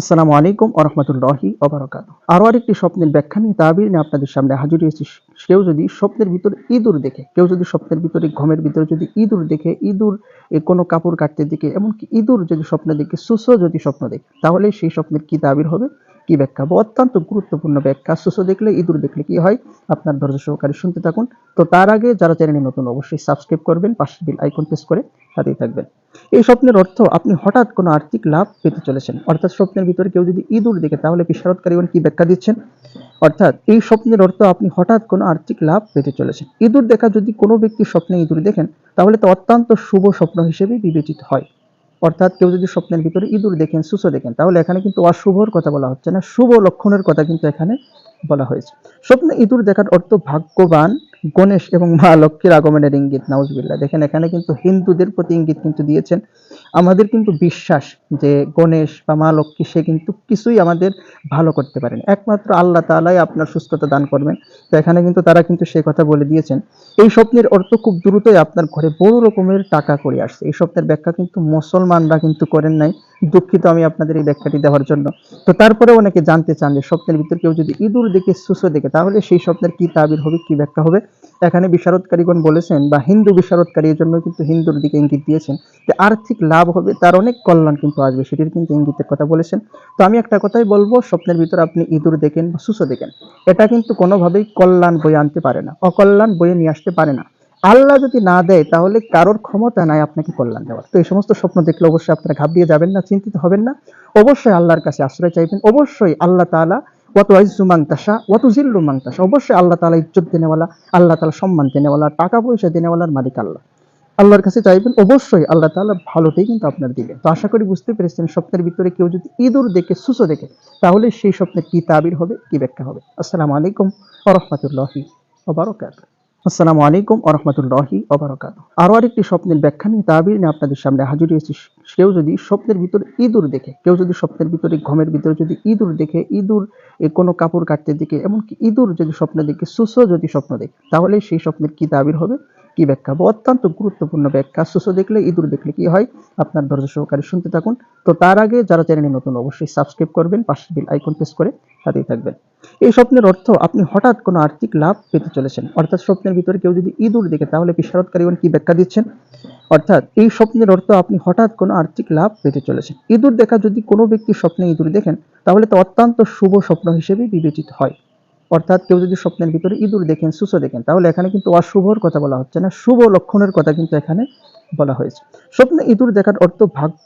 আসসালামু আলাইকুম আরহামতুল্লাহি অবরাকাত আরও আরেকটি স্বপ্নের ব্যাখ্যা নিয়ে তাবির নিয়ে আপনাদের সামনে হাজির হয়েছি। কেউ যদি স্বপ্নের ভিতরে ইঁদুর দেখে, কেউ যদি স্বপ্নের ভিতরে, ঘমের ভিতরে যদি ইঁদুর দেখে, ইঁদুর কোনো কাপড় কাটতে দেখে, এমনকি ইঁদুর যদি স্বপ্ন দেখে, সুসো যদি স্বপ্ন দেখে তাহলে সেই স্বপ্নের কি তাবির হবে? কি ব্যাখ্যা বা অত্যন্ত গুরুত্বপূর্ণ ব্যাখ্যা। সুসো দেখলে, ইঁদুর দেখলে কি হয়? আপনার ধৈর্য সহকারে শুনতে থাকুন। তো তার আগে যারা চ্যানেলে নতুন, অবশ্যই সাবস্ক্রাইব করবেন, পাশে বিল আইকন প্রেস করে সাথেই থাকবেন। এই স্বপ্নের অর্থ, আপনি হঠাৎ কোনো আর্থিক লাভ পেতে চলেছেন। অর্থাৎ স্বপ্নের ভিতরে কেউ যদি ইঁদুর দেখে, তাহলে বিশারদকারীগণ কি ব্যাখ্যা দিচ্ছেন? অর্থাৎ এই স্বপ্নের অর্থ, আপনি হঠাৎ কোনো আর্থিক লাভ পেতে চলেছেন। ইঁদুর দেখা যদি কোনো ব্যক্তি স্বপ্নে ইঁদুর দেখেন, তাহলে তো অত্যন্ত শুভ স্বপ্ন হিসেবে বিবেচিত হয়। অর্থাৎ কেউ যদি স্বপ্নের ভিতরে ইঁদুর দেখেন, সুসো দেখেন, তাহলে এখানে কিন্তু অশুভর কথা বলা হচ্ছে না, শুভ লক্ষণের কথা কিন্তু এখানে বলা হয়েছে। স্বপ্নে ইঁদুর দেখার অর্থ ভাগ্যবান গণেশ এবং মা লক্ষ্মীর আগমনের ইঙ্গিত নাউজবিল্লা দেখেন, এখানে কিন্তু হিন্দুদের প্রতি ইঙ্গিত কিন্তু দিয়েছেন। আমাদের কিন্তু বিশ্বাস যে গণেশ বা মা লক্ষ্মী, সে কিন্তু কিছুই আমাদের ভালো করতে পারেন। একমাত্র আল্লাহ তালাই আপনার সুস্থতা দান করবেন। তো এখানে কিন্তু তারা কিন্তু সে কথা বলে দিয়েছেন। এই স্বপ্নের অর্থ খুব দ্রুতই আপনার ঘরে বড় রকমের টাকা করে আসছে। এই স্বপ্নের ব্যাখ্যা কিন্তু মুসলমানরা কিন্তু করেন নাই। দুঃখিত আমি আপনাদের এই ব্যাখ্যাটি দেওয়ার জন্য। তো তারপরে অনেকে জানতে চান যে স্বপ্নের ভিতর কেউ যদি ইঁদুর দেখে, সুসো দেখে, তাহলে সেই স্বপ্নের কি তাবির হবে, কি ব্যাখ্যা হবে? এখানে বিশারদকারীগণ বলেছেন, বা হিন্দু বিশারদকারী এর জন্য কিন্তু হিন্দুর দিকে ইঙ্গিত দিয়েছেন যে আর্থিক লাভ হবে, তার অনেক কল্যাণ কিন্তু আসবে, সেটির কিন্তু ইঙ্গিতের কথা বলেছেন। তো আমি একটা কথাই বলব, স্বপ্নের ভিতর আপনি ইঁদুর দেখেন বা সুসো দেখেন, এটা কিন্তু কোনোভাবেই কল্যাণ বয়ে আনতে পারে না, অকল্যাণ বয়ে নিয়ে আসতে পারে না। আল্লাহ যদি না দেয়, তাহলে কারোর ক্ষমতা নাই আপনাকে কল্যাণ দেওয়ার। তো এই সমস্ত স্বপ্ন দেখলে অবশ্যই আপনারা ঘাবড়িয়ে যাবেন না, চিন্তিত হবেন না। অবশ্যই আল্লাহর কাছে আশ্রয় চাইবেন, অবশ্যই আল্লাহ তাআলা আল্লাহ তাআলা ইজ্জত দেনেওয়ালা আল্লাহ তালা সম্মান দেনেওয়ালা টাকা পয়সা দেনেওয়ালার মালিক আল্লাহ। আল্লাহর কাছে চাইবেন, অবশ্যই আল্লাহ তাআলা ভালোটাই কিন্তু আপনার দিবেন। তো আশা করি বুঝতে পেরেছেন, স্বপ্নের ভিতরে কেউ যদি ইঁদুর দেখে, সুসো দেখে, তাহলে সেই স্বপ্নের কি তাবির হবে, কি ব্যাখ্যা হবে? আসসালামু আলাইকুম ওয়া রাহমাতুল্লাহি ওয়া বারাকাতুহু। আসসালামু আলাইকুম আরহামতুল্লাহি অবরাকাত আরও আরেকটি স্বপ্নের ব্যাখ্যা নিয়ে তাবির নিয়ে আপনাদের সামনে হাজির হয়েছি। কেউ যদি স্বপ্নের ভিতরে ইঁদুর দেখে, কেউ যদি স্বপ্নের ভিতরে, ঘমের ভিতরে যদি ইঁদুর দেখে, ইঁদুর কোনো কাপড় কাটতে দেখে, এমনকি ইঁদুর যদি স্বপ্ন দেখে, সুসো যদি স্বপ্ন দেখে, তাহলে সেই স্বপ্নের কি তাবির হবে? কি ব্যাখ্যা বা অত্যন্ত গুরুত্বপূর্ণ ব্যাখ্যা। সুসো দেখলে ইঁদুর দেখলে কি হয়? আপনার ধৈর্য সহকারে শুনতে থাকুন। তো তার আগে যারা চ্যানেলে নতুন, অবশ্যই সাবস্ক্রাইব করবেন, পাশে বিল আইকন প্রেস করে সাথেই থাকবেন। এই স্বপ্নের অর্থ আপনি হঠাৎ কোনো আর্থিক লাভ পেতে চলেছেন। অর্থাৎ স্বপ্নের ভিতরে কেউ যদি ইঁদুর দেখে, তাহলে বিশারদকারীগণ কি ব্যাখ্যা দিচ্ছেন? অর্থাৎ এই স্বপ্নের অর্থ আপনি হঠাৎ কোনো আর্থিক লাভ পেতে চলেছেন। ইঁদুর দেখা যদি কোনো ব্যক্তি স্বপ্নে ইঁদুর দেখেন, তাহলে তো অত্যন্ত শুভ স্বপ্ন হিসেবে বিবেচিত হয়। অর্থাৎ কেউ যদি স্বপ্নের ভিতরে ইঁদুর দেখেন, সুসো দেখেন, তাহলে এখানে কিন্তু অশুভর কথা বলা হচ্ছে না, শুভ লক্ষণের কথা কিন্তু এখানে বলা হয়েছে। স্বপ্নে ইঁদুর দেখার অর্থ ভাগ্য